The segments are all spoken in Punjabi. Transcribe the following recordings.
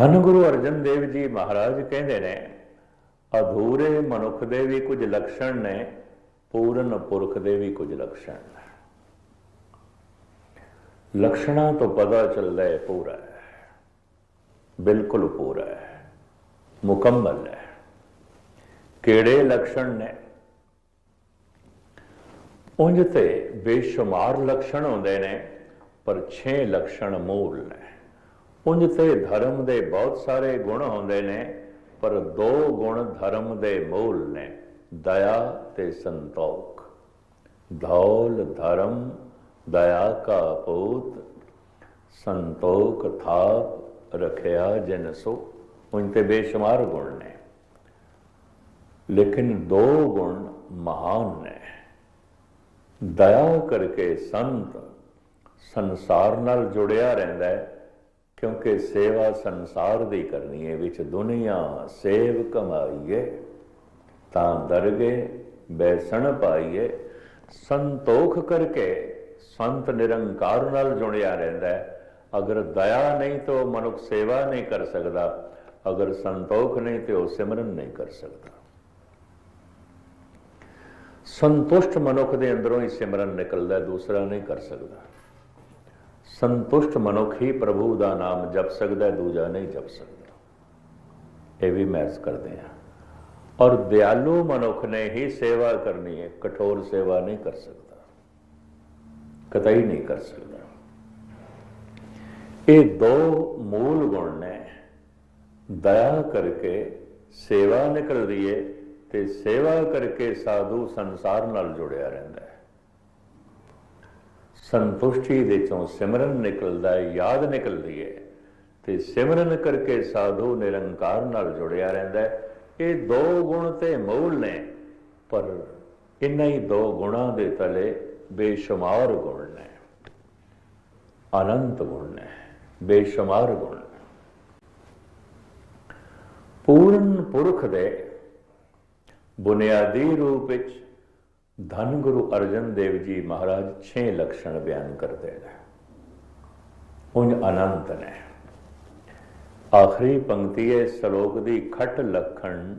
ਧੰਨ ਗੁਰੂ ਅਰਜਨ ਦੇਵ ਜੀ ਮਹਾਰਾਜ ਕਹਿੰਦੇ ਨੇ, ਅਧੂਰੇ ਮਨੁੱਖ ਦੇ ਵੀ ਕੁਝ ਲਕਸ਼ਣ ਨੇ, ਪੂਰਨ ਪੁਰਖ ਦੇ ਵੀ ਕੁਝ ਲਕਸ਼ਣ ਨੇ। ਲਕਸ਼ਣਾਂ ਤੋਂ ਪਤਾ ਚੱਲਦਾ ਹੈ, ਪੂਰਾ ਹੈ। ਬਿਲਕੁਲ ਪੂਰਾ ਹੈ। ਮੁਕੰਮਲ ਹੈ। ਕਿਹੜੇ ਲਕਸ਼ਣ ਨੇ? ਉੰਜ ਤੇ ਬੇਸ਼ੁਮਾਰ ਲਕਸ਼ਣ ਹੁੰਦੇ ਨੇ, ਪਰ 6 ਲਕਸ਼ਣ ਮੂਲ ਨੇ। ਉਂਝ ਤੇ ਧਰਮ ਦੇ ਬਹੁਤ ਸਾਰੇ ਗੁਣ ਹੁੰਦੇ ਨੇ, ਪਰ ਦੋ ਗੁਣ ਧਰਮ ਦੇ ਮੂਲ ਨੇ, ਦਇਆ ਤੇ ਸੰਤੋਖ। ਧੌਲ ਧਰਮ, ਦਇਆ ਕਾ ਪੂਤ, ਸੰਤੋਖ ਥਾਪ ਰਖਿਆ ਜਨ ਸੋ। ਉਂਝ ਤੇ ਬੇਸ਼ੁਮਾਰ ਗੁਣ ਨੇ, ਲੇਕਿਨ ਦੋ ਗੁਣ ਮਹਾਨ ਨੇ। ਦਇਆ ਕਰਕੇ ਸੰਤ ਸੰਸਾਰ ਨਾਲ ਜੁੜਿਆ ਰਹਿੰਦਾ ਹੈ ਕਿਉਂਕਿ ਸੇਵਾ ਸੰਸਾਰ ਦੀ ਕਰਨੀ ਹੈ, ਵਿੱਚ ਦੁਨੀਆ ਸੇਵ ਕਮਾਈਏ ਤਾਂ ਦਰਗੇ ਬੈਸਣ ਪਾਈਏ। ਸੰਤੋਖ ਕਰਕੇ ਸੰਤ ਨਿਰੰਕਾਰ ਨਾਲ ਜੁੜਿਆ ਰਹਿੰਦਾ ਹੈ। ਅਗਰ ਦਇਆ ਨਹੀਂ ਤਾਂ ਮਨੁੱਖ ਸੇਵਾ ਨਹੀਂ ਕਰ ਸਕਦਾ। ਅਗਰ ਸੰਤੋਖ ਨਹੀਂ ਤੇ ਉਹ ਸਿਮਰਨ ਨਹੀਂ ਕਰ ਸਕਦਾ। ਸੰਤੁਸ਼ਟ ਮਨੁੱਖ ਦੇ ਅੰਦਰੋਂ ਹੀ ਸਿਮਰਨ ਨਿਕਲਦਾ, ਦੂਸਰਾ ਨਹੀਂ ਕਰ ਸਕਦਾ। ਸੰਤੁਸ਼ਟ ਮਨੁੱਖ ਹੀ ਪ੍ਰਭੂ ਦਾ ਨਾਮ ਜਪ ਸਕਦਾ ਦੂਜਾ ਨਹੀਂ ਜਪ ਸਕਦਾ। ਇਹ ਵੀ ਮੈਸ ਕਰਦੇ ਆ ਔਰ ਦਿਆਲੂ ਮਨੁੱਖ ਨੇ ਹੀ ਸੇਵਾ ਕਰਨੀ ਹੈ, ਕਠੋਰ ਸੇਵਾ ਨਹੀਂ ਕਰ ਸਕਦਾ। ਕਤਈ ਨਹੀਂ ਕਰ ਸਕਦਾ। ਇਹ ਦੋ ਮੂਲ ਗੁਣ ਨੇ। ਦਇਆ ਕਰਕੇ ਸੇਵਾ ਨਿਕਲਦੀ ਏ ਤੇ ਸੇਵਾ ਕਰਕੇ ਸਾਧੂ ਸੰਸਾਰ ਨਾਲ ਜੁੜਿਆ ਰਹਿੰਦਾ ਸੰਤੁਸ਼ਟੀ ਦੇ ਚੋਂ ਸਿਮਰਨ ਨਿਕਲਦਾ ਹੈ ਯਾਦ ਨਿਕਲਦੀ ਹੈ ਤੇ ਸਿਮਰਨ ਕਰਕੇ ਸਾਧੂ ਨਿਰੰਕਾਰ ਨਾਲ ਜੁੜਿਆ ਰਹਿੰਦਾ ਹੈ ਇਹ ਦੋ ਗੁਣ ਤੇ ਮੂਲ ਨੇ, ਪਰ ਇਨ੍ਹਾਂ ਹੀ ਦੋ ਗੁਣਾਂ ਦੇ ਤਲੇ ਬੇਸ਼ੁਮਾਰ ਗੁਣ ਨੇ। ਅਨੰਤ ਗੁਣ ਨੇ, ਬੇਸ਼ੁਮਾਰ ਗੁਣ ਪੂਰਨ ਪੁਰਖ ਦੇ ਬੁਨਿਆਦੀ ਰੂਪ ਵਿੱਚ ਧੰਨ ਗੁਰੂ ਅਰਜਨ ਦੇਵ ਜੀ ਮਹਾਰਾਜ 6 ਲਕਸ਼ਣ ਬਿਆਨ ਕਰਦੇ ਨੇ। ਉਨ ਅਨੰਤ ਨੇ। ਆਖਰੀ ਪੰਕਤੀ ਹੈ ਸ਼ਲੋਕ ਦੀ ਖਟ ਲਖਣ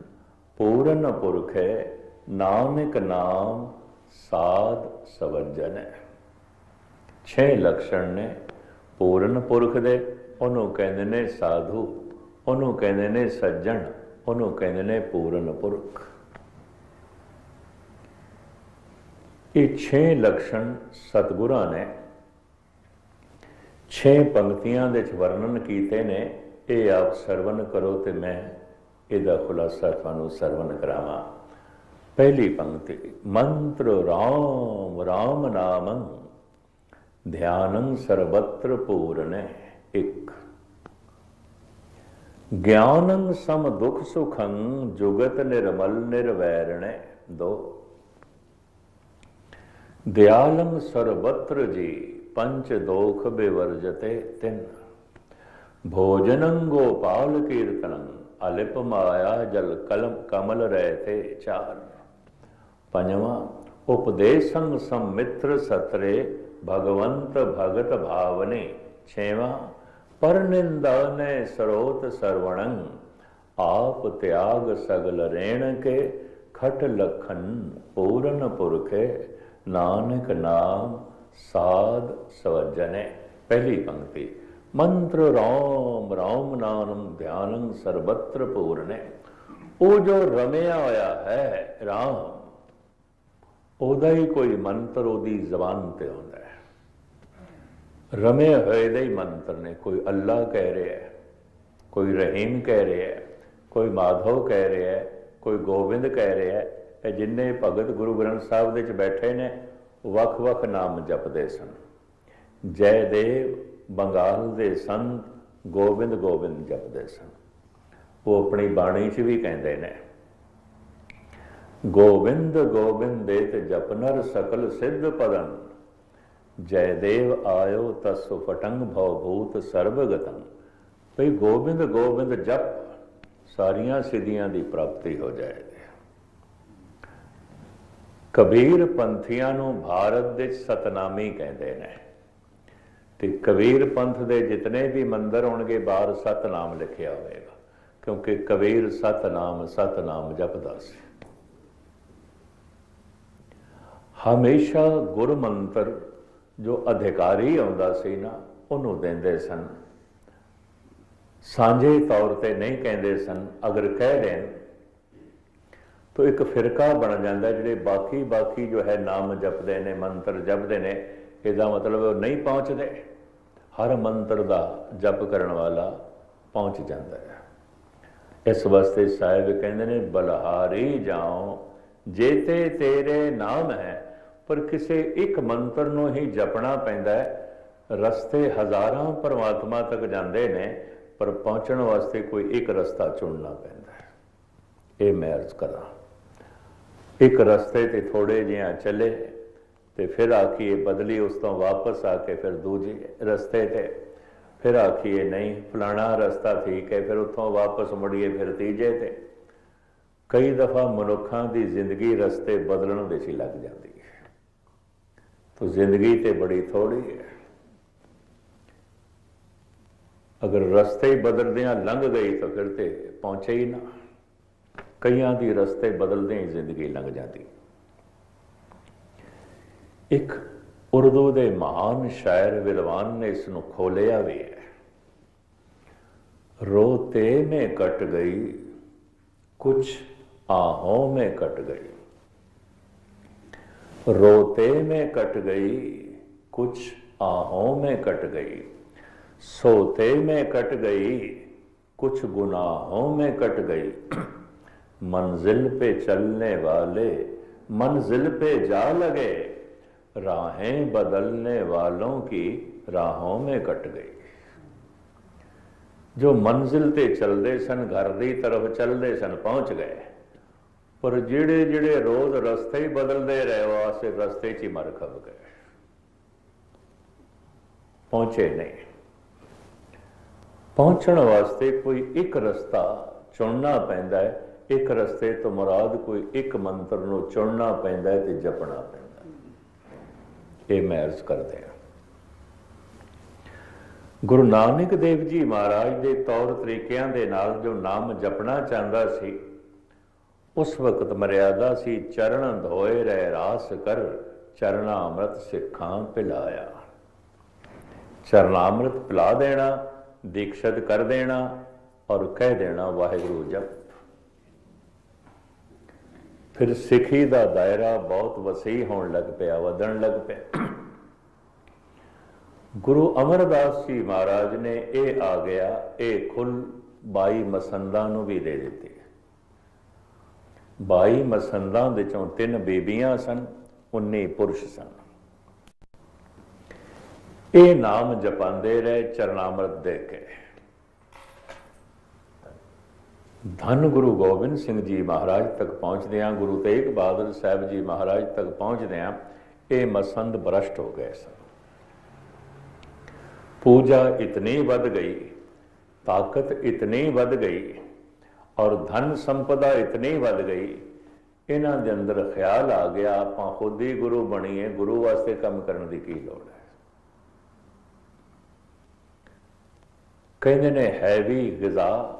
ਪੂਰਨ ਪੁਰਖ ਹੈ ਨਾਨਕ ਨਾਮ ਸਾਧ ਸਵਜਨ ਹੈ। 6 ਲਕਸ਼ਣ ਨੇ, ਪੂਰਨ ਪੁਰਖ ਦੇ, ਉਹਨੂੰ ਕਹਿੰਦੇ ਨੇ ਸਾਧੂ, ਉਹਨੂੰ ਕਹਿੰਦੇ ਨੇ ਸੱਜਣ, ਉਹਨੂੰ ਕਹਿੰਦੇ ਨੇ ਪੂਰਨ ਪੁਰਖ। ਇਹ 6 ਲਕਸ਼ਣ ਸਤਿਗੁਰਾਂ ਨੇ 6 ਪੰਕਤੀਆਂ ਦੇ ਵਿੱਚ ਵਰਣਨ ਕੀਤੇ ਨੇ, ਇਹ ਆਪ ਸਰਵਨ ਕਰੋ ਤੇ ਮੈਂ ਇਹਦਾ ਖੁਲਾਸਾ ਤੁਹਾਨੂੰ ਸਰਵਨ ਕਰਾਵਾਂ। ਪਹਿਲੀ ਪੰਕਤੀ, ਮੰਤਰ ਰਾਮ ਰਾਮ ਨਾਮੰ, ਧਿਆਨੰ ਸਰਬਤਰ ਪੂਰਨੇ ਇੱਕ। ਗਿਆਨੰ ਸਮ ਦੁਖ ਸੁਖੰ, ਜੁਗਤ ਨਿਰਮਲ ਨਿਰਵੈਰਣੇ ਦੋ। ਦਿਆਲੰ ਸਰਬਤਰ ਜੀ, ਪੰਚ ਦੋਖ ਬਿਵਰਜਤੇ ਤਿੰਨ। ਭੋਜਨੰ ਗੋਪਾਲ ਕੀਰਤਨੰ, ਅਲਿਪ ਮਾਇਆ ਜਲ ਕਲਮ ਕਮਲ ਰਹੇ ਤੇ ਚਾਰ। ਪੰਜਵਾਂ, ਉਪਦੇਸ਼ੰ ਸੰਮਿਤਰ ਸਤਰੇ, ਭਗਵੰਤ ਭਗਤ ਭਾਵਨੇ। ਛੇਵਾਂ, ਪਰ ਨਿੰਦਾਨੇ ਸਰੋਤ ਸਰਵਣੰ, ਆਪ ਤਿਆਗ ਸਗਲ ਰੇਣ ਕੇ ਖਟ ਲਖਨ ਪੂਰਨ ਪੁਰਖੇ। ਨਾਨਕ ਨਾਮ ਸਾਧ ਸਵਜਨੇ। ਪਹਿਲੀ ਪੰਕਤੀ, ਮੰਤਰ ਰਾਮ ਰਾਮ ਨਾਮ ਧਿਆਨੰ ਸਰਬਤਰ ਪੂਰਨੇ। ਉਹ ਜੋ ਰਮਿਆ ਹੋਇਆ ਹੈ ਰਾਮ, ਉਹਦਾ ਹੀ ਕੋਈ ਮੰਤਰ ਉਹਦੀ ਜ਼ਬਾਨ ਤੇ ਹੁੰਦਾ ਹੈ। ਰਮੇ ਹੋਏ ਦੇ ਹੀ ਮੰਤਰ ਨੇ, ਕੋਈ ਅੱਲਾ ਕਹਿ ਰਿਹਾ ਹੈ, ਕੋਈ ਰਹੀਮ ਕਹਿ ਰਿਹਾ ਹੈ, ਕੋਈ ਮਾਧਵ ਕਹਿ ਰਿਹਾ ਹੈ, ਕੋਈ ਗੋਬਿੰਦ ਕਹਿ ਰਿਹਾ ਹੈ ਇਹ ਜਿੰਨੇ ਭਗਤ ਗੁਰੂ ਗ੍ਰੰਥ ਸਾਹਿਬ ਦੇ ਵਿੱਚ ਬੈਠੇ ਨੇ ਵੱਖ-ਵੱਖ ਨਾਮ ਜਪਦੇ ਸਨ। ਜੈਦੇਵ ਬੰਗਾਲ ਦੇ ਸੰਤ ਗੋਬਿੰਦ ਗੋਬਿੰਦ ਜਪਦੇ ਸਨ। ਉਹ ਆਪਣੀ ਬਾਣੀ 'ਚ ਵੀ ਕਹਿੰਦੇ ਨੇ, ਗੋਬਿੰਦ ਗੋਬਿੰਦ ਦੇ ਤੇ ਜਪਨਰ ਸਕਲ ਸਿੱਧ ਪਦੰ। ਜੈਦੇਵ ਆਇਓ ਤਸ ਫਟੰਗ ਭਉ ਭੂਤ ਸਰਬਗਤੰ। ਭਈ ਗੋਬਿੰਦ ਗੋਬਿੰਦ ਜਪ, ਸਾਰੀਆਂ ਸਿੱਧੀਆਂ ਦੀ ਪ੍ਰਾਪਤੀ ਹੋ ਜਾਏ। ਕਬੀਰ ਪੰਥੀਆਂ ਨੂੰ ਭਾਰਤ ਦੇ ਸਤਨਾਮੀ ਕਹਿੰਦੇ ਨੇ। ਤੇ ਕਬੀਰ ਪੰਥ ਦੇ ਜਿਤਨੇ ਵੀ ਮੰਦਰ ਹੋਣਗੇ, ਬਾਹਰ ਸਤਨਾਮ ਲਿਖਿਆ ਹੋਵੇਗਾ। ਕਿਉਂਕਿ ਕਬੀਰ ਸਤਨਾਮ ਸਤਨਾਮ ਜਪਦਾ ਸੀ। ਹਮੇਸ਼ਾ ਗੁਰ ਮੰਤਰ ਜੋ ਅਧਿਕਾਰੀ ਆਉਂਦਾ ਸੀ ਨਾ, ਉਹਨੂੰ ਦਿੰਦੇ ਸਨ। ਸਾਂਝੇ ਤੌਰ ਤੇ ਨਹੀਂ ਕਹਿੰਦੇ ਸਨ, ਅਗਰ ਕਹਿ ਦੇਣ ਤੋ ਇੱਕ ਫਿਰਕਾ ਬਣ ਜਾਂਦਾ ਜਿਹੜੇ ਬਾਕੀ ਬਾਕੀ ਜੋ ਹੈ ਨਾਮ ਜਪਦੇ ਨੇ, ਮੰਤਰ ਜਪਦੇ ਨੇ, ਇਹਦਾ ਮਤਲਬ ਉਹ ਨਹੀਂ ਪਹੁੰਚਦੇ। ਹਰ ਮੰਤਰ ਦਾ ਜਪ ਕਰਨ ਵਾਲਾ ਪਹੁੰਚ ਜਾਂਦਾ ਹੈ। ਇਸ ਵਾਸਤੇ ਸਾਹਿਬ ਕਹਿੰਦੇ ਨੇ, ਬਲਹਾਰੀ ਜਾਓ ਜੇਤੇ ਤੇਰੇ ਨਾਮ ਹੈ, ਪਰ ਕਿਸੇ ਇੱਕ ਮੰਤਰ ਨੂੰ ਹੀ ਜਪਣਾ ਪੈਂਦਾ ਹੈ। ਰਸਤੇ ਹਜ਼ਾਰਾਂ ਪਰਮਾਤਮਾ ਤੱਕ ਜਾਂਦੇ ਨੇ, ਪਰ ਪਹੁੰਚਣ ਵਾਸਤੇ ਕੋਈ ਇੱਕ ਰਸਤਾ ਚੁਣਨਾ ਪੈਂਦਾ ਹੈ। ਇਹ ਮੈਂ ਅਰਜ਼ ਕਰਾਂ। ਇੱਕ ਰਸਤੇ ਤੇ ਥੋੜੇ ਜਿਹਾ ਚੱਲੇ ਤੇ ਫਿਰ ਆਖੀਏ ਬਦਲੀ ਉਸ ਤੋਂ ਵਾਪਸ ਆ ਕੇ ਫਿਰ ਦੂਜੇ ਰਸਤੇ ਤੇ ਫਿਰ ਆਖੀਏ ਨਹੀਂ, ਫਲਾਣਾ ਰਸਤਾ ਠੀਕ ਹੈ, ਫਿਰ ਉੱਥੋਂ ਵਾਪਸ ਮੁੜੀਏ ਫਿਰ ਤੀਜੇ ਤੇ। ਕਈ ਦਫਾ ਮਨੁੱਖਾਂ ਦੀ ਜ਼ਿੰਦਗੀ ਰਸਤੇ ਬਦਲਣ ਵਿੱਚ ਹੀ ਲੱਗ ਜਾਂਦੀ ਹੈ। ਤਾਂ ਜ਼ਿੰਦਗੀ ਤੇ ਬੜੀ ਥੋੜੀ ਹੈ। ਅਗਰ ਰਸਤੇ ਹੀ ਬਦਲਦਿਆਂ ਲੰਘ ਗਈ ਤਾਂ ਫਿਰ ਤੇ ਪਹੁੰਚੇ ਹੀ ਨਾ। ਕਈਆਂ ਦੀ ਰਸਤੇ ਬਦਲਦੇ ਹੀ ਜ਼ਿੰਦਗੀ ਲੰਘ ਜਾਂਦੀ ਇੱਕ ਉਰਦੂ ਦੇ ਮਹਾਨ ਸ਼ਾਇਰ ਵਿਦਵਾਨ ਨੇ ਇਸ ਨੂੰ ਖੋਲਿਆ ਵੀ ਹੈ रोते में कट गई कुछ आहों में कट गई रोते में कट गई कुछ आहों में कट गई सोते में कट गई कुछ गुनाहों में कट गई मंजिल पे चलने वाले मंजिल पे जा लगे राहें बदलने वालों की राहों में कट गई ਜੋ ਮੰਜ਼ਿਲ ਤੇ ਚੱਲਦੇ ਸਨ ਘਰ ਦੀ ਤਰਫ ਚੱਲਦੇ ਸਨ ਪਹੁੰਚ ਗਏ ਪਰ ਜਿਹੜੇ ਜਿਹੜੇ ਰੋਜ਼ ਰਸਤੇ ਹੀ ਬਦਲਦੇ ਰਹੇ ਵਾਸੇ ਰਸਤੇ 'ਚ ਹੀ ਮਰ ਖਪ ਗਏ ਪਹੁੰਚੇ ਨਹੀਂ ਪਹੁੰਚਣ ਵਾਸਤੇ ਕੋਈ ਇੱਕ ਰਸਤਾ ਚੁਣਨਾ ਪੈਂਦਾ ਹੈ ਇੱਕ ਰਸਤੇ ਤੋਂ ਮੁਰਾਦ ਕੋਈ ਇੱਕ ਮੰਤਰ ਨੂੰ ਚੁਣਨਾ ਪੈਂਦਾ ਤੇ ਜਪਣਾ ਪੈਂਦਾ। ਇਹ ਮੈਂ ਅਰਜ਼ ਕਰਦੇ ਹਾਂ। ਗੁਰੂ ਨਾਨਕ ਦੇਵ ਜੀ ਮਹਾਰਾਜ ਦੇ ਤੌਰ ਤਰੀਕਿਆਂ ਦੇ ਨਾਲ ਜੋ ਨਾਮ ਜਪਣਾ ਚਾਹੁੰਦਾ ਸੀ, ਉਸ ਵਕਤ ਮਰਿਆਦਾ ਸੀ, ਚਰਨ ਧੋਏ ਰਹਿ ਰਾਸ ਕਰ ਚਰਨਾ ਅੰਮ੍ਰਿਤ ਸਿੱਖਾਂ ਪਿਲਾਇਆ। ਚਰਨਾ ਅੰਮ੍ਰਿਤ ਪਿਲਾ ਦੇਣਾ, ਦੀਕਸ਼ਤ ਕਰ ਦੇਣਾ ਔਰ ਕਹਿ ਦੇਣਾ, ਵਾਹਿਗੁਰੂ ਜਪ। ਫਿਰ ਸਿੱਖੀ ਦਾ ਦਾਇਰਾ ਬਹੁਤ ਵਸੀ ਹੋਣ ਲੱਗ ਪਿਆ, ਵਧਣ ਲੱਗ ਪਿਆ। ਗੁਰੂ ਅਮਰਦਾਸ ਜੀ ਮਹਾਰਾਜ ਨੇ ਇਹ ਆ ਗਿਆ, ਇਹ ਖੁੱਲ 22 ਮਸੰਦਾਂ ਨੂੰ ਵੀ ਦੇ ਦਿੱਤੀ 22 ਮਸੰਦਾਂ ਵਿੱਚੋਂ ਤਿੰਨ ਬੀਬੀਆਂ ਸਨ 19 ਪੁਰਸ਼ ਸਨ। ਇਹ ਨਾਮ ਜਪਾਂਦੇ ਰਹੇ, ਚਰਨਾਮਰਤ ਦੇ ਕੇ। ਧੰਨ ਗੁਰੂ ਗੋਬਿੰਦ ਸਿੰਘ ਜੀ ਮਹਾਰਾਜ ਤੱਕ ਪਹੁੰਚਦਿਆਂ ਗੁਰੂ ਤੇਗ ਬਹਾਦਰ ਸਾਹਿਬ ਜੀ ਮਹਾਰਾਜ ਤੱਕ ਪਹੁੰਚਦੇ ਪਹੁੰਚਦਿਆਂ ਇਹ ਮਸੰਦ ਬਰਸ਼ਟ ਹੋ ਗਏ ਸਨ ਪੂਜਾ ਇਤਨੀ ਵੱਧ ਗਈ, ਤਾਕਤ ਇਤਨੀ ਵੱਧ ਗਈ ਔਰ ਧਨ ਸੰਪਦਾ ਇਤਨੀ ਵੱਧ ਗਈ, ਇਹਨਾਂ ਦੇ ਅੰਦਰ ਖਿਆਲ ਆ ਗਿਆ, ਆਪਾਂ ਖੁਦ ਹੀ ਗੁਰੂ ਬਣੀਏ, ਗੁਰੂ ਵਾਸਤੇ ਕੰਮ ਕਰਨ ਦੀ ਕੀ ਲੋੜ ਹੈ? ਕਹਿੰਦੇ ਨੇ ਹੈਵੀ ਗਿਜ਼ਾ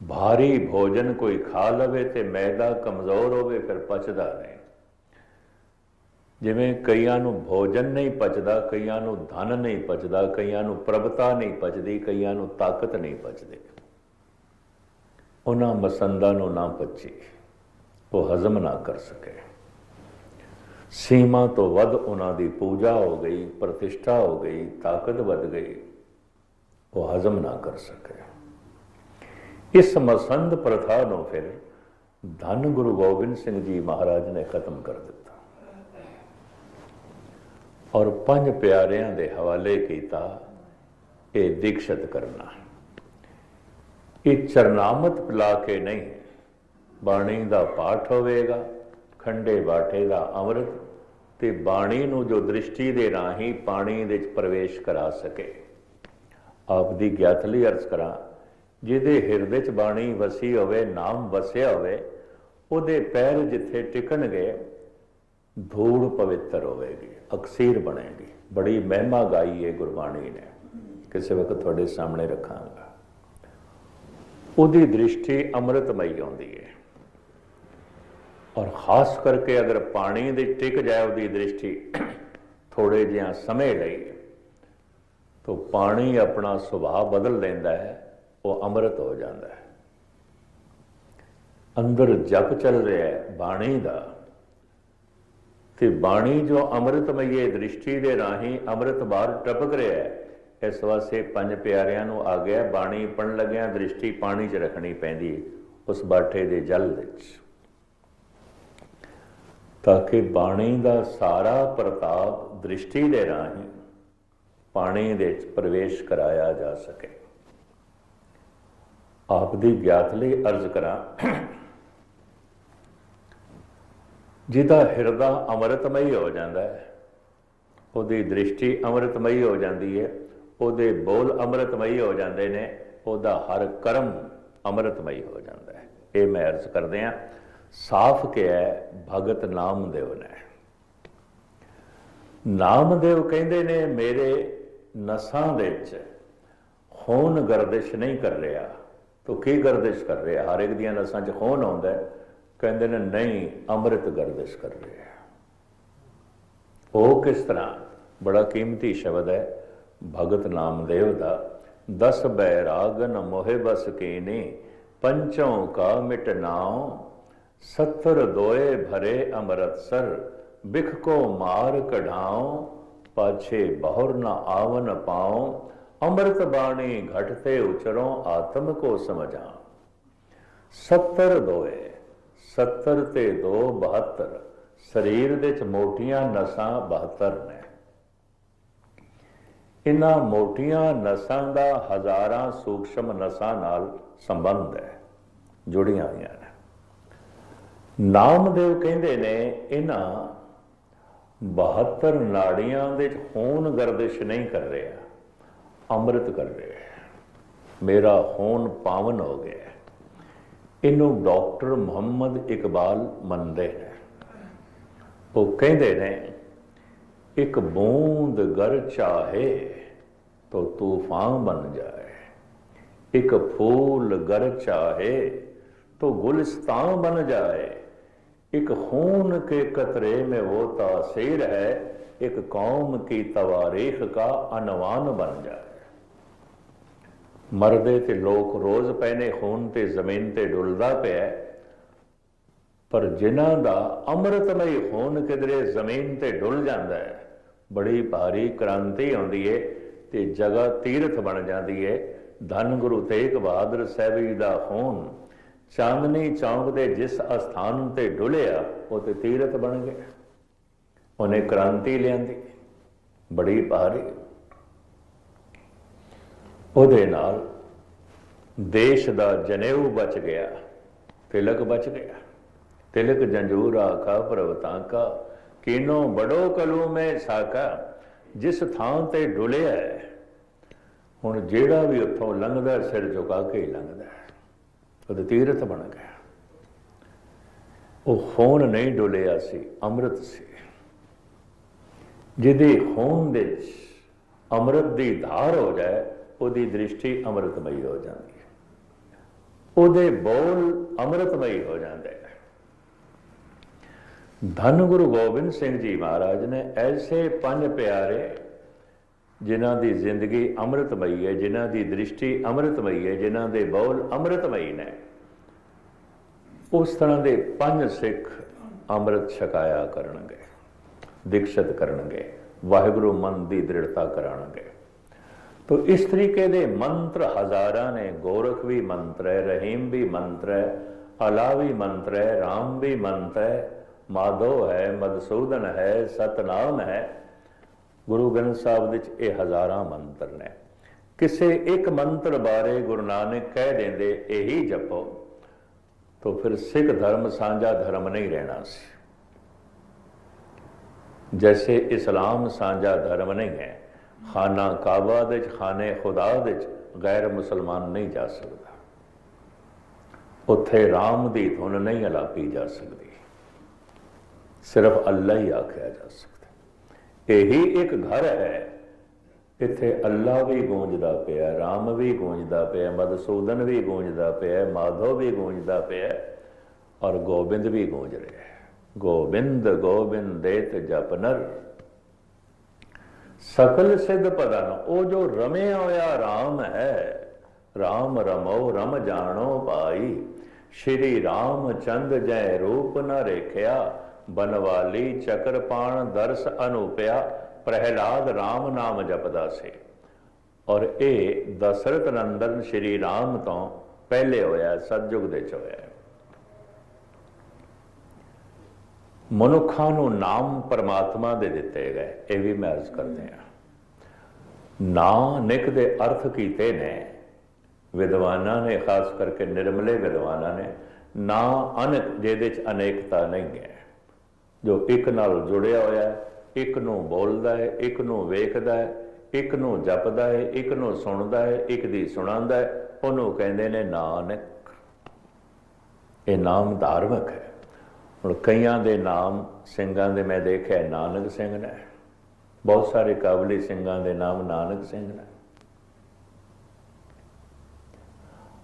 ਭਾਰੀ ਭੋਜਨ ਕੋਈ ਖਾ ਲਵੇ ਤੇ ਮੈਦਾ ਕਮਜ਼ੋਰ ਹੋਵੇ, ਫਿਰ ਪਚਦਾ ਨਹੀਂ। ਜਿਵੇਂ ਕਈਆਂ ਨੂੰ ਭੋਜਨ ਨਹੀਂ ਪਚਦਾ, ਕਈਆਂ ਨੂੰ ਧਨ ਨਹੀਂ ਪਚਦਾ, ਕਈਆਂ ਨੂੰ ਪ੍ਰਭਤਾ ਨਹੀਂ ਪਚਦੀ, ਕਈਆਂ ਨੂੰ ਤਾਕਤ ਨਹੀਂ ਪਚਦੀ। ਉਹਨਾਂ ਮਸੰਦਾਂ ਨੂੰ ਨਾ ਪਚੀ, ਉਹ ਹਜ਼ਮ ਨਾ ਕਰ ਸਕੇ। ਸੀਮਾ ਤੋਂ ਵੱਧ ਉਹਨਾਂ ਦੀ ਪੂਜਾ ਹੋ ਗਈ, ਪ੍ਰਤਿਸ਼ਠਾ ਹੋ ਗਈ, ਤਾਕਤ ਵੱਧ ਗਈ, ਉਹ ਹਜ਼ਮ ਨਾ ਕਰ ਸਕੇ। ਇਸ ਮਸੰਦ ਪ੍ਰਥਾ ਨੂੰ ਫਿਰ ਧੰਨ ਗੁਰੂ ਗੋਬਿੰਦ ਸਿੰਘ ਜੀ ਮਹਾਰਾਜ ਨੇ ਖਤਮ ਕਰ ਦਿੱਤਾ। ਔਰ ਪੰਜ ਪਿਆਰਿਆਂ ਦੇ ਹਵਾਲੇ ਕੀਤਾ ਇਹ ਦੀਕਸ਼ਤ ਕਰਨਾ ਇਹ ਚਰਨਾਮਤ ਪਿਲਾ ਕੇ ਨਹੀਂ, ਬਾਣੀ ਦਾ ਪਾਠ ਹੋਵੇਗਾ, ਖੰਡੇ ਬਾਟੇ ਦਾ ਅੰਮ੍ਰਿਤ ਤੇ ਬਾਣੀ ਨੂੰ ਜੋ ਦ੍ਰਿਸ਼ਟੀ ਦੇ ਰਾਹੀਂ ਪਾਣੀ ਵਿੱਚ ਪ੍ਰਵੇਸ਼ ਕਰਾ ਸਕੇ। ਆਪ ਦੀ ਗਿਆਥਲੀ ਅਰਜ਼ ਕਰਾਂ ਜਿਹਦੇ ਹਿਰਦੇ 'ਚ ਬਾਣੀ ਵਸੀ ਹੋਵੇ, ਨਾਮ ਵਸਿਆ ਹੋਵੇ, ਉਹਦੇ ਪੈਰ ਜਿੱਥੇ ਟਿਕਣਗੇ, ਧੂੜ ਪਵਿੱਤਰ ਹੋਵੇਗੀ, ਅਕਸੀਰ ਬਣੇਗੀ। ਬੜੀ ਮਹਿਮਾ ਗਾਈ ਹੈ ਗੁਰਬਾਣੀ ਨੇ। ਕਿਸੇ ਵਕਤ ਤੁਹਾਡੇ ਸਾਹਮਣੇ ਰੱਖਾਂਗਾ। ਉਹਦੀ ਦ੍ਰਿਸ਼ਟੀ ਅੰਮ੍ਰਿਤਮਈ ਆਉਂਦੀ ਹੈ ਔਰ ਖਾਸ ਕਰਕੇ ਅਗਰ ਪਾਣੀ ਦੇ ਟਿਕ ਜਾਏ ਉਹਦੀ ਦ੍ਰਿਸ਼ਟੀ ਥੋੜੇ ਜਿਹਾ ਸਮੇਂ ਲਈ, ਤਾਂ ਪਾਣੀ ਆਪਣਾ ਸੁਭਾਅ ਬਦਲ ਲੈਂਦਾ ਹੈ। ਉਹ ਅੰਮ੍ਰਿਤ ਹੋ ਜਾਂਦਾ ਹੈ। ਅੰਦਰ ਜਪ ਚੱਲ ਰਿਹਾ ਹੈ ਬਾਣੀ ਦਾ। ਤੇ ਬਾਣੀ ਜੋ ਅੰਮ੍ਰਿਤਮਈ ਹੈ, ਦ੍ਰਿਸ਼ਟੀ ਦੇ ਰਾਹੀਂ ਅੰਮ੍ਰਿਤ ਬਾਹਰ ਟਪਕ ਰਿਹਾ ਹੈ। ਇਸ ਵਾਸਤੇ ਪੰਜ ਪਿਆਰਿਆਂ ਨੂੰ ਆ ਗਿਆ, ਬਾਣੀ ਪੜਨ ਲੱਗਿਆ ਦ੍ਰਿਸ਼ਟੀ ਪਾਣੀ 'ਚ ਰੱਖਣੀ ਪੈਂਦੀ ਉਸ ਬਾਠੇ ਦੇ ਜਲ ਵਿੱਚ। ਤਾਂ ਕਿ ਬਾਣੀ ਦਾ ਸਾਰਾ ਪ੍ਰਤਾਪ ਦ੍ਰਿਸ਼ਟੀ ਦੇ ਰਾਹੀਂ ਪਾਣੀ ਦੇ ਵਿੱਚ ਪ੍ਰਵੇਸ਼ ਕਰਾਇਆ ਜਾ ਸਕੇ। ਆਪ ਦੀ ਗਿਆਤ ਲਈ ਅਰਜ਼ ਕਰਾਂ। ਜਿਹਦਾ ਹਿਰਦਾ ਅੰਮ੍ਰਿਤਮਈ ਹੋ ਜਾਂਦਾ ਹੈ, ਉਹਦੀ ਦ੍ਰਿਸ਼ਟੀ ਅੰਮ੍ਰਿਤਮਈ ਹੋ ਜਾਂਦੀ ਹੈ, ਉਹਦੇ ਬੋਲ ਅੰਮ੍ਰਿਤਮਈ ਹੋ ਜਾਂਦੇ ਨੇ, ਉਹਦਾ ਹਰ ਕਰਮ ਅੰਮ੍ਰਿਤਮਈ ਹੋ ਜਾਂਦਾ ਹੈ। ਇਹ ਮੈਂ ਅਰਜ਼ ਕਰਦੇ ਆ ਸਾਫ਼ ਕਿਹਾ ਭਗਤ ਨਾਮਦੇਵ ਨੇ। ਨਾਮਦੇਵ ਕਹਿੰਦੇ ਨੇ, ਮੇਰੇ ਨਸਾਂ ਦੇ ਵਿੱਚ ਖੂਨ ਗਰਦਿਸ਼ ਨਹੀਂ ਕਰ ਰਿਹਾ। ਤੋ ਕੀ ਗਰਦਿਸ਼ ਕਰ ਰਿਹਾ? ਹਰ ਇੱਕ ਦੀਆਂ ਨਸਾਂ 'ਚ ਖੂਨ ਆਉਂਦਾ ਕਹਿੰਦੇ ਨੇ, ਨਹੀਂ, ਅੰਮ੍ਰਿਤ ਗਰਦਿਸ਼ ਕਰ ਰਿਹਾ ਉਹ ਕਿਸ ਤਰ੍ਹਾਂ? ਬੜਾ ਕੀਮਤੀ ਸ਼ਬਦ ਹੈ। ਭਗਤ ਨਾਮਦੇਵ ਦਾ, ਦਸ ਬੈਰਾਗਨ ਮੋਹਿ ਬਸ ਕੀਨੇ, ਪੰਚੋਂ ਕਾ ਮਿਟ ਨਾਉ ਦੋਏ ਭਰੇ ਅੰਮ੍ਰਿਤਸਰ, ਬਿਖ ਕੋ ਮਾਰ ਕਢਾਉ, ਪਾਛੇ ਬਹੁਰ ਨ ਆਵਨ ਪਾਉ ਅੰਮ੍ਰਿਤ ਬਾਣੀ ਘਟਤੇ ਉਚਰੋ ਆਤਮ ਕੋ ਸਮਝਾ। 70 ਦੋਏ 70 ਤੇ 2 72 ਸਰੀਰ ਦੇ ਚ ਮੋਟੀਆਂ ਨਸਾਂ 72 ਨੇ। ਇਨ੍ਹਾਂ ਮੋਟੀਆਂ ਨਸਾਂ ਦਾ ਹਜ਼ਾਰਾਂ ਸੂਖਸ਼ਮ ਨਸਾਂ ਨਾਲ ਸੰਬੰਧ ਹੈ, ਜੁੜੀਆਂ ਹੋਈਆਂ ਨੇ। ਨਾਮਦੇਵ ਕਹਿੰਦੇ ਨੇ ਇਹਨਾਂ 72 ਨਾੜੀਆਂ ਦੇ ਖੂਨ ਗਰਦਿਸ਼ ਨਹੀਂ ਕਰ ਰਿਹਾ। ਅੰਮ੍ਰਿਤ ਕਰ ਰਿਹਾ ਮੇਰਾ ਹੋਣ ਪਾਵਨ ਹੋ ਗਿਆ। ਇਹਨੂੰ ਡਾਕਟਰ ਮੁਹੰਮਦ ਇਕਬਾਲ ਮੰਨਦੇ ਨੇ। ਉਹ ਕਹਿੰਦੇ ਨੇ, ਇੱਕ ਬੂੰਦ ਗਰ ਚਾਹੇ ਤੋ ਤੂਫਾਨ ਬਣ ਜਾਏ। ਇੱਕ ਫੂਲ ਗਰ ਚਾਹੇ ਤੋ ਗੁਲਿਸਤਾਨ ਬਣ ਜਾਏ। ਇੱਕ ਖੂਨ ਕੇ ਕਤਰੇ ਮੇ ਉਹ ਤਾਸੀਰ ਹੈ, ਇੱਕ ਕੌਮ ਕੀ ਤਵਾਰੀਖ ਕਾ ਅਨਵਾਨ ਬਣ ਜਾਏ। ਮਰਦੇ ਤੇ ਲੋਕ ਰੋਜ਼ ਪਹਿਨੇ ਖੂਨ ਤੇ ਜ਼ਮੀਨ ਤੇ ਡੁੱਲਦਾ ਪਿਆ ਪਰ ਜਿਨ੍ਹਾਂ ਦਾ ਅੰਮ੍ਰਿਤਮਈ ਖੂਨ ਕਿਦਰੇ ਜ਼ਮੀਨ ਤੇ ਡੁੱਲ ਜਾਂਦਾ ਹੈ, ਬੜੀ ਭਾਰੀ ਕ੍ਰਾਂਤੀ ਆਉਂਦੀ ਏ ਤੇ ਜਗਾ ਤੀਰਥ ਬਣ ਜਾਂਦੀ ਏ। ਧੰਨ ਗੁਰੂ ਤੇਗ ਬਹਾਦਰ ਸਾਹਿਬ ਜੀ ਦਾ ਖੂਨ ਚਾਂਦਨੀ ਚੌਂਕ ਦੇ ਜਿਸ ਅਸਥਾਨ ਤੇ ਡੁੱਲਿਆ, ਉਹ ਤੇ ਤੀਰਥ ਬਣ ਗਿਆ। ਉਹਨੇ ਕ੍ਰਾਂਤੀ ਲਿਆਂਦੀ। ਬੜੀ ਭਾਰੀ ਉਹਦੇ ਨਾਲ ਦੇਸ਼ ਦਾ ਜਨੇਊ ਬਚ ਗਿਆ, ਤਿਲਕ ਬਚ ਗਿਆ। ਤਿਲਕ ਜੰਜੂਰ ਆਖਾ ਪ੍ਰਵਤਾਂ ਕਾ, ਕੀਨੋ ਬੜੋ ਕਲੂ ਮੈਂ ਸਾਕਾ, ਜਿਸ ਥਾਂ ਤੇ ਡੁਲਿਆ ਹੁਣ ਜਿਹੜਾ ਵੀ ਉੱਥੋਂ ਲੰਘਦਾ ਸਿਰ ਝੁਕਾ ਕੇ ਹੀ ਲੰਘਦਾ ਉਹਦੇ ਤੀਰਥ ਬਣ ਗਿਆ। ਉਹ ਹੋਣ ਨਹੀਂ ਡੁਲਿਆ ਸੀ, ਅੰਮ੍ਰਿਤ ਸੀ। ਜਿਹਦੇ ਹੋਣ ਦੇ ਵਿੱਚ ਅੰਮ੍ਰਿਤ ਦੀ ਧਾਰ ਹੋ ਜਾਏ ਉਹਦੀ ਦ੍ਰਿਸ਼ਟੀ ਅੰਮ੍ਰਿਤਮਈ ਹੋ ਜਾਂਦੀ ਹੈ। ਉਹਦੇ ਬੋਲ ਅੰਮ੍ਰਿਤਮਈ ਹੋ ਜਾਂਦੇ ਨੇ। ਧੰਨ ਗੁਰੂ ਗੋਬਿੰਦ ਸਿੰਘ ਜੀ ਮਹਾਰਾਜ ਨੇ ਐਸੇ ਪੰਜ ਪਿਆਰੇ, ਜਿਨ੍ਹਾਂ ਦੀ ਜ਼ਿੰਦਗੀ ਅੰਮ੍ਰਿਤਮਈ ਹੈ, ਜਿਨ੍ਹਾਂ ਦੀ ਦ੍ਰਿਸ਼ਟੀ ਅੰਮ੍ਰਿਤਮਈ ਹੈ, ਜਿਨ੍ਹਾਂ ਦੇ ਬੋਲ ਅੰਮ੍ਰਿਤਮਈ ਨੇ, ਉਸ ਤਰ੍ਹਾਂ ਦੇ ਪੰਜ ਸਿੱਖ ਅੰਮ੍ਰਿਤ ਛਕਾਇਆ ਕਰਨਗੇ, ਦੀਕਸ਼ਤ ਕਰਨਗੇ, ਵਾਹਿਗੁਰੂ ਮਨ ਦੀ ਦ੍ਰਿੜਤਾ ਕਰਾਣਗੇ ਤੋ ਇਸ ਤਰੀਕੇ ਦੇ ਮੰਤਰ ਹਜ਼ਾਰਾਂ ਨੇ ਗੋਰਖ ਵੀ ਮੰਤਰ ਹੈ ਰਹੀਮ ਵੀ ਮੰਤਰ ਹੈ ਅਲਾ ਵੀ ਮੰਤਰ ਹੈ ਰਾਮ ਵੀ ਮੰਤਰ ਹੈ ਮਾਧੋ ਹੈ ਮਦਸੂਦਨ ਹੈ ਸਤਨਾਮ ਹੈ ਗੁਰੂ ਗ੍ਰੰਥ ਸਾਹਿਬ ਵਿੱਚ ਇਹ ਹਜ਼ਾਰਾਂ ਮੰਤਰ ਨੇ ਕਿਸੇ ਇੱਕ ਮੰਤਰ ਬਾਰੇ ਗੁਰੂ ਨਾਨਕ ਕਹਿ ਦਿੰਦੇ ਇਹੀ ਜਪੋ ਤਾਂ ਫਿਰ ਸਿੱਖ ਧਰਮ ਸਾਂਝਾ ਧਰਮ ਨਹੀਂ ਰਹਿਣਾ ਸੀ ਜੈਸੇ ਇਸਲਾਮ ਸਾਂਝਾ ਧਰਮ ਨਹੀਂ ਹੈ ਖਾਨਾ ਕਾਬਾ ਦੇ ਵਿੱਚ, ਖਾਨੇ ਖੁਦਾ ਦੇ ਵਿੱਚ ਗੈਰ ਮੁਸਲਮਾਨ ਨਹੀਂ ਜਾ ਸਕਦਾ। ਉੱਥੇ ਰਾਮ ਦੀ ਧੁਨ ਨਹੀਂ ਅਲਾਪੀ ਜਾ ਸਕਦੀ। ਸਿਰਫ ਅੱਲਾ ਹੀ ਆਖਿਆ ਜਾ ਸਕਦਾ। ਇਹੀ ਇੱਕ ਘਰ ਹੈ। ਇੱਥੇ ਅੱਲਾ ਵੀ ਗੂੰਜਦਾ ਪਿਆ, ਰਾਮ ਵੀ ਗੂੰਜਦਾ ਪਿਆ ਮਦਸੂਦਨ ਵੀ ਗੂੰਜਦਾ ਪਿਆ, ਮਾਧੋ ਵੀ ਗੂੰਜਦਾ ਪਿਆ ਔਰ ਗੋਬਿੰਦ ਵੀ ਗੂੰਜ ਰਿਹਾ ਹੈ। ਗੋਬਿੰਦ ਗੋਬਿੰਦ, ਦੇਤ ਜਪਨਰ ਸਕਲ ਸਿੱਧ ਪਦਨ, ਉਹ ਜੋ ਰਮਿਆ ਹੋਇਆ RAM ਹੈ RAM ਰਮੋ ਰਮ ਜਾਣੋ ਭਾਈ। ਸ਼੍ਰੀ ਰਾਮ ਚੰਦ ਜੈ ਰੂਪ ਨ ਰੇਖਿਆ, ਬਨਵਾਲੀ ਚਕਰਪਾਣ ਦਰਸ ਅਨੂਪਿਆ, ਪ੍ਰਹਿਲਾਦ RAM ਨਾਮ ਜਪਦਾ ਸੀ। ਔਰ ਇਹ ਦਸ਼ਰਥ ਨੰਦਨ ਸ਼੍ਰੀ ਰਾਮ ਤੋਂ ਪਹਿਲੇ ਹੋਇਆ ਸਤਜੁਗ ਦੇ ਚ ਹੋਇਆ। ਮਨੁੱਖਾਂ ਨੂੰ ਨਾਮ ਪਰਮਾਤਮਾ ਦੇ ਦਿੱਤੇ ਗਏ। ਇਹ ਵੀ ਮੈਂ ਅਰਜ਼ ਕਰਦੇ ਹਾਂ। ਨਾਨਕ ਦੇ ਅਰਥ ਕੀਤੇ ਨੇ, ਵਿਦਵਾਨਾਂ ਨੇ, ਖਾਸ ਕਰਕੇ ਨਿਰਮਲੇ ਵਿਦਵਾਨਾਂ ਨੇ, ਨਾ ਅਨਕ, ਜਿਹਦੇ ਚ ਅਨੇਕਤਾ ਨਹੀਂ ਹੈ। ਜੋ ਇੱਕ ਨਾਲ ਜੁੜਿਆ ਹੋਇਆ ਹੈ, ਇੱਕ ਨੂੰ ਬੋਲਦਾ ਹੈ, ਇੱਕ ਨੂੰ ਵੇਖਦਾ ਹੈ, ਇੱਕ ਨੂੰ ਜਪਦਾ ਹੈ, ਇੱਕ ਨੂੰ ਸੁਣਦਾ ਹੈ, ਇੱਕ ਦੀ ਸੁਣਾਉਂਦਾ ਹੈ, ਉਹਨੂੰ ਕਹਿੰਦੇ ਨੇ ਨਾਨਕ। ਇਹ ਨਾਮ ਧਾਰਮਿਕ ਹੈ। ਹੁਣ ਕਈਆਂ ਦੇ ਨਾਮ ਸਿੰਘਾਂ ਦੇ ਮੈਂ ਦੇਖਿਆ ਨਾਨਕ ਸਿੰਘ ਨੇ। ਬਹੁਤ ਸਾਰੇ ਕਾਬਲੀ ਸਿੰਘਾਂ ਦੇ ਨਾਮ ਨਾਨਕ ਸਿੰਘ ਨੇ।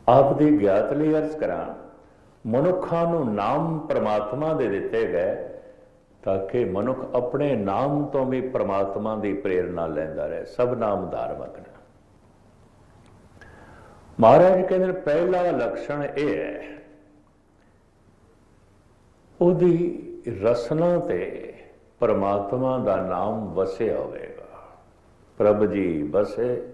ਆਪ ਦੀ ਗਿਆਤ ਲਈ ਅਰਜ਼ ਕਰਾਂ, ਮਨੁੱਖਾਂ ਨੂੰ ਨਾਮ ਪ੍ਰਮਾਤਮਾ ਦੇ ਦਿੱਤੇ ਗਏ ਤਾਂ ਕਿ ਮਨੁੱਖ ਆਪਣੇ ਨਾਮ ਤੋਂ ਵੀ ਪ੍ਰਮਾਤਮਾ ਦੀ ਪ੍ਰੇਰਣਾ ਲੈਂਦਾ ਰਹੇ, ਸਭ ਨਾਮ ਧਾਰਮਿਕ ਨੇ ਮਹਾਰਾਜ ਕਹਿੰਦੇ ਪਹਿਲਾ ਲਕਸ਼ਣ ਇਹ ਹੈ ਉਹਦੀ ਰਸਨਾ ਤੇ ਪਰਮਾਤਮਾ ਦਾ ਨਾਮ ਵਸਿਆ ਹੋਵੇਗਾ। ਪ੍ਰਭ ਜੀ ਵਸੇ,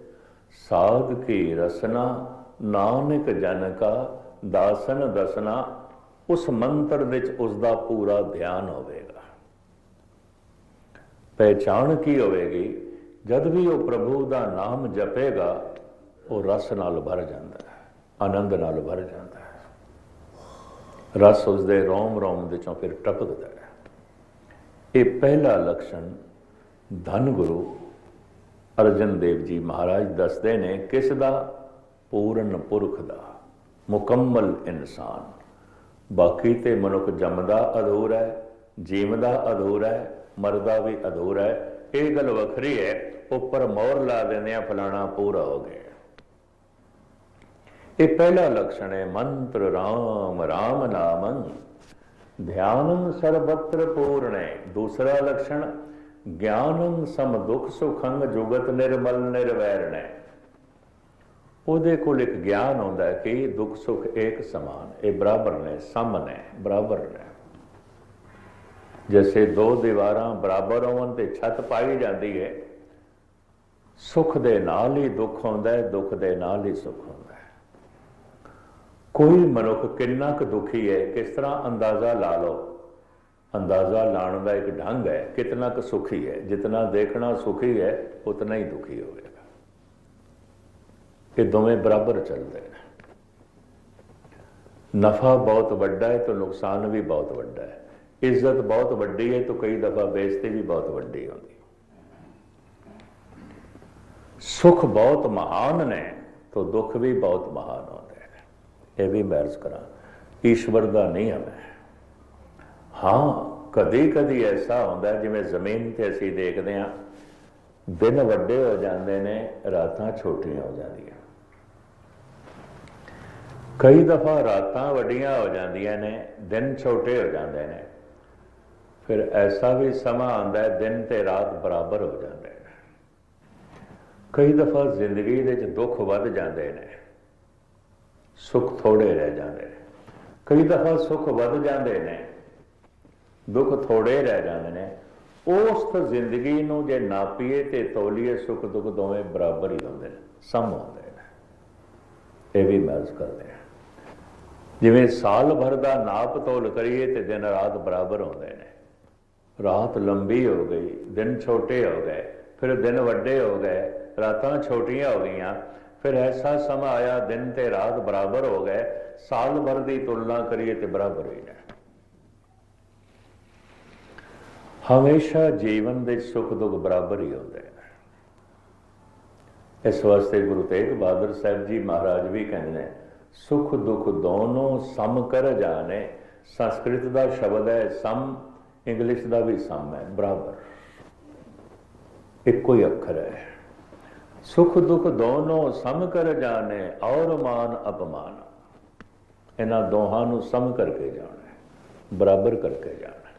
ਸਾਧ ਕੀ ਰਸਨਾ, ਨਾਨਕ ਜਨ ਕਾ ਦਾਸਨ ਦਸਨਾ, ਉਸ ਮੰਤਰ ਵਿੱਚ ਉਸ ਦਾ ਪੂਰਾ ਧਿਆਨ ਹੋਵੇਗਾ। ਪਹਿਚਾਣ ਕੀ ਹੋਵੇਗੀ? ਜਦ ਵੀ ਉਹ ਪ੍ਰਭੂ ਦਾ ਨਾਮ ਜਪੇਗਾ, ਉਹ ਰਸ ਨਾਲ ਭਰ ਜਾਂਦਾ ਹੈ ਆਨੰਦ ਨਾਲ ਭਰ ਜਾਂਦਾ। ਹੈ ਰਸ ਉਸ ਦੇ ਰੋਮ ਰੋਮ ਦੇ ਚੋਂ ਫਿਰ ਟਪਕਦਾ ਹੈ। ਇਹ ਪਹਿਲਾ ਲਕਸ਼ਣ ਧੰਨ ਗੁਰੂ ਅਰਜਨ ਦੇਵ ਜੀ ਮਹਾਰਾਜ ਦੱਸਦੇ ਨੇ ਕਿਸ ਦਾ? ਪੂਰਨ ਪੁਰਖ ਦਾ, ਮੁਕੰਮਲ ਇਨਸਾਨ। ਬਾਕੀ ਤੇ ਮਨੁੱਖ ਜੰਮਦਾ ਅਧੂਰ ਹੈ, ਜੀਵਦਾ ਅਧੂਰ ਹੈ, ਮਰਦਾ ਵੀ ਅਧੂਰ ਹੈ। ਇਹ ਗੱਲ ਵੱਖਰੀ ਹੈ ਉੱਪਰ ਮੋਹਰ ਲਾ ਦਿੰਦੇ ਆ, ਫਲਾਣਾ ਪੂਰਾ ਹੋ ਗਿਆ। ਇਹ ਪਹਿਲਾ ਲਕਸ਼ਣ ਹੈ, ਮੰਤਰ ਰਾਮ ਰਾਮ ਨਾਮੰ। ਧਿਆਨੰ ਸਰਬਤਰ ਪੂਰਣੇ। ਦੂਸਰਾ ਲਕਸ਼ਣ, ਗਿਆਨੰ ਸਮ ਦੁਖ ਸੁਖੰ ਜੁਗਤ ਨਿਰਮਲ ਨਿਰਵੈਰਣੇ। ਉਹਦੇ ਕੋਲ ਇੱਕ ਗਿਆਨ ਹੁੰਦਾ ਹੈ ਕਿ ਦੁੱਖ ਸੁੱਖ ਇੱਕ ਸਮਾਨ, ਇਹ ਬਰਾਬਰ ਨੇ ਸਮ ਨੇ ਬਰਾਬਰ ਨੇ। ਜੈਸੇ ਦੋ ਦੀਵਾਰਾਂ ਬਰਾਬਰ ਹੋਣ ਤੇ ਛੱਤ ਪਾਈ ਜਾਂਦੀ ਹੈ, ਸੁੱਖ ਦੇ ਨਾਲ ਹੀ ਦੁੱਖ ਹੁੰਦਾ ਹੈ, ਦੁੱਖ ਦੇ ਨਾਲ ਹੀ ਸੁੱਖ ਹੁੰਦਾ ਕੋਈ ਮਨੁੱਖ ਕਿੰਨਾ ਕੁ ਦੁਖੀ ਹੈ, ਕਿਸ ਤਰ੍ਹਾਂ ਅੰਦਾਜ਼ਾ ਲਾ ਲਓ। ਅੰਦਾਜ਼ਾ ਲਾਣ ਦਾ ਇੱਕ ਢੰਗ ਹੈ, ਕਿਤਨਾ ਕੁ ਸੁਖੀ ਹੈ। ਜਿਤਨਾ ਦੇਖਣਾ ਸੁਖੀ ਹੈ, ਉਤਨਾ ਹੀ ਦੁਖੀ ਹੋਵੇਗਾ। ਇਹ ਦੋਵੇਂ ਬਰਾਬਰ ਚੱਲਦੇ ਨੇ। ਨਫਾ ਬਹੁਤ ਵੱਡਾ ਹੈ ਤਾਂ ਨੁਕਸਾਨ ਵੀ ਬਹੁਤ ਵੱਡਾ ਹੈ। ਇੱਜ਼ਤ ਬਹੁਤ ਵੱਡੀ ਹੈ ਤਾਂ ਕਈ ਦਫਾ ਬੇਇੱਜ਼ਤੀ ਵੀ ਬਹੁਤ ਵੱਡੀ ਹੁੰਦੀ ਸੁਖ ਬਹੁਤ ਮਹਾਨ ਨੇ ਤਾਂ ਦੁੱਖ ਵੀ ਬਹੁਤ ਮਹਾਨ ਹੁੰਦੇ ਇਹ ਵੀ ਮਰਜ਼ ਕਰਾਂ, ਈਸ਼ਵਰ ਦਾ ਨਹੀਂ ਹੈ ਹਾਂ, ਕਦੀ ਕਦੀ ਐਸਾ ਹੁੰਦਾ ਜਿਵੇਂ ਜ਼ਮੀਨ ਤੇ ਅਸੀਂ ਦੇਖਦੇ ਹਾਂ, ਦਿਨ ਵੱਡੇ ਹੋ ਜਾਂਦੇ ਨੇ, ਰਾਤਾਂ ਛੋਟੀਆਂ ਹੋ ਜਾਂਦੀਆਂ। ਕਈ ਦਫਾ ਰਾਤਾਂ ਵੱਡੀਆਂ ਹੋ ਜਾਂਦੀਆਂ ਨੇ, ਦਿਨ ਛੋਟੇ ਹੋ ਜਾਂਦੇ ਨੇ। ਫਿਰ ਐਸਾ ਵੀ ਸਮਾਂ ਆਉਂਦਾ ਹੈ, ਦਿਨ ਤੇ ਰਾਤ ਬਰਾਬਰ ਹੋ ਜਾਂਦੇ ਨੇ। ਕਈ ਦਫਾ ਜ਼ਿੰਦਗੀ ਦੇ ਵਿੱਚ ਦੁੱਖ ਵੱਧ ਜਾਂਦੇ ਨੇ। ਸੁੱਖ ਥੋੜੇ ਰਹਿ ਜਾਂਦੇ ਨੇ। ਕਈ ਦਫਾ ਸੁੱਖ ਵੱਧ ਜਾਂਦੇ ਨੇ, ਦੁੱਖ ਥੋੜੇ ਰਹਿ ਜਾਂਦੇ ਨੇ। ਉਸ ਜ਼ਿੰਦਗੀ ਨੂੰ ਜੇ ਨਾਪੀਏ ਤੇ ਤੌਲੀਏ, ਸੁੱਖ ਦੁੱਖ ਦੋਵੇਂ ਬਰਾਬਰ ਹੀ ਹੁੰਦੇ ਨੇ, ਸਮ ਹੁੰਦੇ ਨੇ। ਇਹ ਵੀ ਮਰਜ਼ ਕਰਦੇ ਆ ਜਿਵੇਂ ਸਾਲ ਭਰ ਦਾ ਨਾਪ ਤੋਲ ਕਰੀਏ ਤੇ ਦਿਨ ਰਾਤ ਬਰਾਬਰ ਹੁੰਦੇ ਨੇ। ਰਾਤ ਲੰਬੀ ਹੋ ਗਈ, ਦਿਨ ਛੋਟੇ ਹੋ ਗਏ, ਫਿਰ ਦਿਨ ਵੱਡੇ ਹੋ ਗਏ, ਰਾਤਾਂ ਛੋਟੀਆਂ ਹੋ ਗਈਆਂ ਫਿਰ ਐਸਾ ਸਮਾਂ ਆਇਆ, ਦਿਨ ਤੇ ਰਾਤ ਬਰਾਬਰ ਹੋ ਗਏ, ਸਾਲ ਭਰ ਦੀ ਤੁਲਨਾ ਕਰੀਏ ਤੇ ਬਰਾਬਰ ਹੀ ਨੇ ਹਮੇਸ਼ਾ ਜੀਵਨ ਦੇ ਸੁੱਖ ਦੁੱਖ ਬਰਾਬਰ ਹੀ ਹੁੰਦੇ ਨੇ। ਇਸ ਵਾਸਤੇ ਗੁਰੂ ਤੇਗ ਬਹਾਦਰ ਸਾਹਿਬ ਜੀ ਮਹਾਰਾਜ ਵੀ ਕਹਿੰਦੇ ਨੇ, ਸੁਖ ਦੁਖ ਦੋਨੋਂ ਸਮ ਕਰ ਜਾਣੇ, ਸੰਸਕ੍ਰਿਤ ਦਾ ਸ਼ਬਦ ਹੈ ਸਮ, ਇੰਗਲਿਸ਼ ਦਾ ਵੀ ਸਮ ਹੈ, ਬਰਾਬਰ। ਇੱਕੋ ਹੀ ਅੱਖਰ ਹੈ। ਸੁਖ ਦੁਖ ਦੋਨੋਂ ਸਮ ਕਰ ਜਾਣੇ ਔਰ ਮਾਨ ਅਪਮਾਨ। ਇਹਨਾਂ ਦੋਹਾਂ ਨੂੰ ਸਮ ਕਰਕੇ ਜਾਣਾ ਹੈ, ਬਰਾਬਰ ਕਰਕੇ ਜਾਣਾ।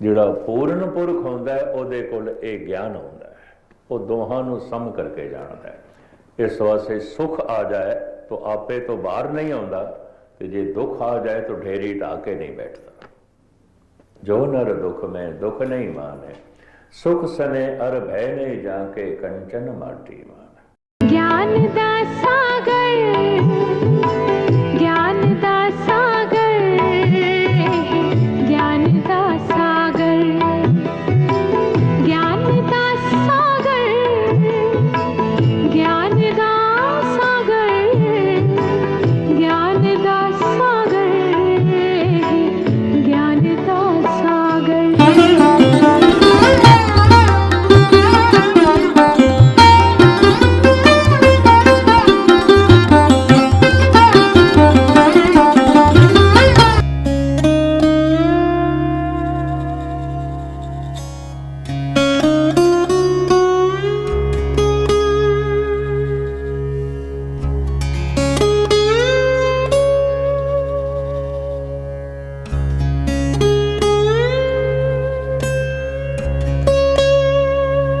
ਜਿਹੜਾ ਪੂਰਨ ਪੁਰਖ ਹੁੰਦਾ ਹੈ ਉਹਦੇ ਕੋਲ ਇਹ ਗਿਆਨ ਹੁੰਦਾ ਹੈ। ਉਹ ਦੋਹਾਂ ਨੂੰ ਸਮ ਕਰਕੇ ਜਾਣਦਾ ਹੈ। ਇਸ ਵਾਸਤੇ ਸੁਖ ਆ ਜਾਏ ਤਾਂ ਆਪੇ ਤੋਂ ਬਾਹਰ ਨਹੀਂ ਆਉਂਦਾ ਤੇ ਜੇ ਦੁੱਖ ਆ ਜਾਏ ਤਾਂ ਢੇਰੀ ਢਾ ਕੇ ਨਹੀਂ ਬੈਠਦਾ। ਜੋ ਨਰ ਦੁੱਖ ਮੈਂ ਦੁੱਖ ਨਹੀਂ ਮਾਨੇ ਸੁਖ ਸਨੇ ਅਰ ਭੈ ਨਹੀਂ ਜਾ ਕੇ ਕੰਚਨ ਮਾਟੀ ਮਾਨ। ਗਿਆਨ ਦਾ